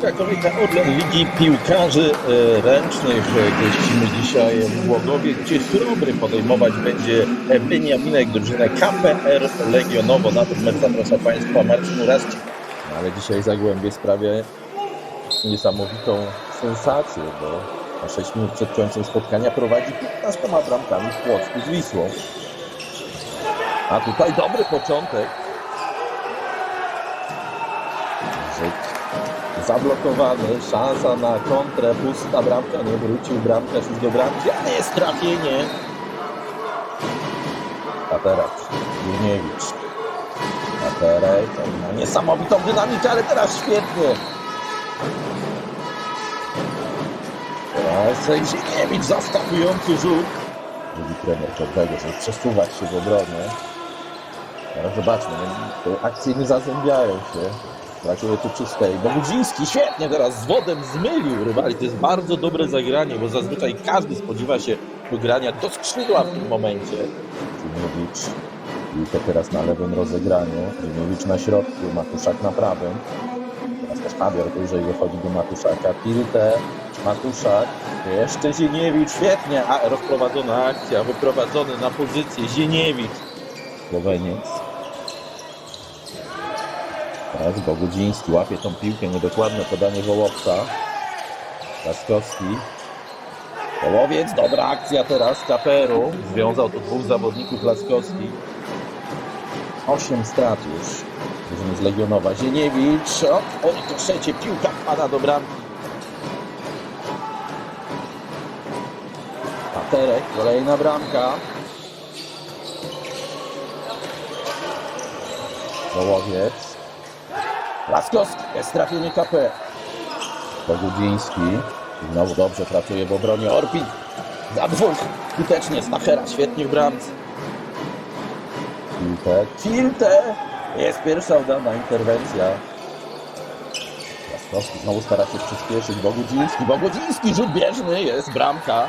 Kolejka Orlen Ligi Piłkarzy e, Ręcznych. Gościmy dzisiaj w Głogowie, gdzie Chrobry podejmować będzie Beniaminek, drużynę KPR Legionowo. Na ten mecz zaprasza Państwa Marcin Urascik. No, ale dzisiaj Zagłębie sprawia niesamowitą sensację, bo na 6 minut przed końcem spotkania prowadzi 15 bramkami w Płocku z Wisłą. A tutaj dobry początek. Zablokowany, szansa na kontrę, pusta bramka, nie wrócił bramkarz już do bramki, ale jest trafienie. A teraz Jurniewicz. Katerek, on ma niesamowitą dynamikę, ale teraz świetnie. Teraz Zieniewicz, zaskakujący rzut. Mówi trener Czerwego, żeby przesuwać się w obronie. Teraz zobaczmy, no, akcje nie zazębiają się. Brakuje tu czystej. Bogudziński świetnie teraz z wodem zmylił rywali. To jest bardzo dobre zagranie, bo zazwyczaj każdy spodziewa się wygrania do skrzydła w tym momencie. Ziemiewicz. Piłkę teraz na lewym rozegraniu. Ziemiewicz na środku, Matuszak na prawym. Teraz też Fabior dłużej wychodzi do Matuszaka. Piltę, Matuszak. Jeszcze Zieniewicz, świetnie. A, rozprowadzona akcja, wyprowadzony na pozycję. Zieniewicz. Słoweniec. Teraz Bogudziński łapie tą piłkę, niedokładne podanie Wołowca. Laskowski. Wołowiec, dobra akcja teraz Kaperu. Związał tu dwóch zawodników Laskowski. Osiem strat już. Z Legionowa. Zieniewicz. O, o trzecie, piłka wpada do bramki. Paterek, kolejna bramka. Wołowiec. Laskowski, jest trafienie KP. Bogudziński. Znowu dobrze pracuje w obronie Orpik. Za dwóch. Skutecznie Stachera, świetnie w bramce. Filtę. Filtę! Jest pierwsza udana interwencja. Laskowski znowu stara się przyspieszyć. Bogudziński. Bogudziński, rzut bieżny. Jest bramka.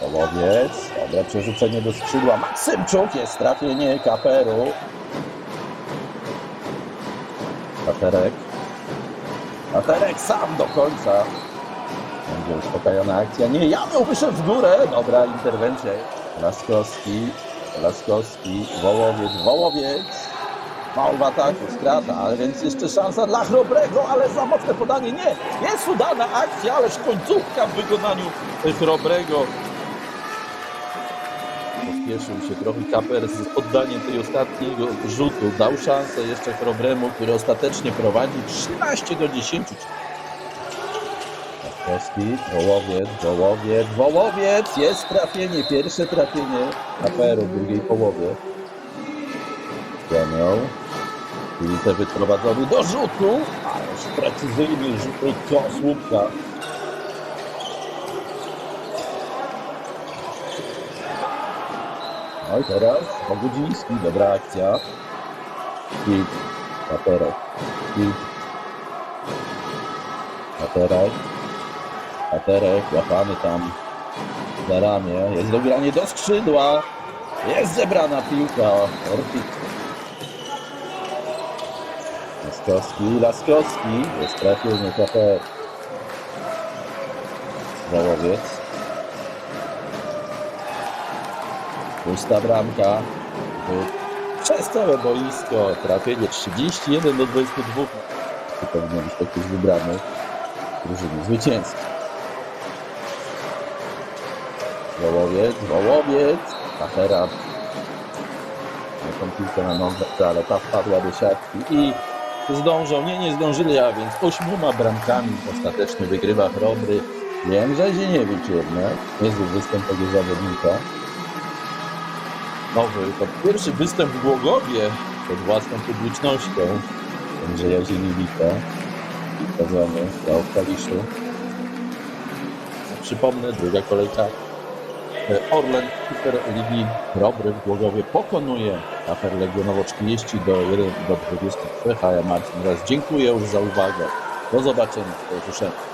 Połowiec. Dobre przerzucenie do skrzydła. Maksymczuk jest trafienie Kaperu. Katerek. Katerek sam do końca. Będzie uspokojona akcja. Nie, Janów wyszedł w górę. Dobra interwencja. Laskowski. Laskowski. Wołowiec. Wołowiec. Mało w ataku, ale więc jeszcze szansa dla Chrobrego, ale za mocne podanie. Nie, jest udana akcja, ależ końcówka w wykonaniu Chrobrego. Pospieszył się trochę Kaper z oddaniem tej ostatniego rzutu. Dał szansę jeszcze Chrobremu, który ostatecznie prowadzi 13 do 10. Jaskowski, Wołowiec, Wołowiec, Wołowiec! Jest trafienie, pierwsze trafienie Kaperu w drugiej połowie. Daniel. Piłkę wyprowadzony do rzutu, ależ precyzyjny rzut od słupka. I teraz Bogudziński, dobra akcja. Kit, Paterek, Kit. Paterek, Paterek, łapany tam za ramię. Jest dogranie do skrzydła. Jest zebrana piłka. Laskowski, Laskowski. Jest trafienie KPR. Załowiec. Pusta bramka. Przez całe boisko. Trafienie 31 do 22. To powinno być ktoś wybrany. Drużyny zwycięski. Wołowiec, Wołowiec. Na tą piłkę na nogę, ale ta wpadła do siatki i zdążą, nie, nie zdążyli, a więc ośmioma bramkami ostatecznie wygrywa Chrobry. Jędrzej Zieniewicz jednak. Niezły występ tego zawodnika nowy. To pierwszy występ w Głogowie przed własną publicznością Andrzeja Zieliwika w sezonie grał w Kaliszu. Przypomnę, druga kolejka e, Orlen Super Ligi Robry w Głogowie pokonuje Afer Legionowo 30 do 1 do 23, a ja Marcin raz dziękuję już za uwagę. Do zobaczenia, usłyszenia.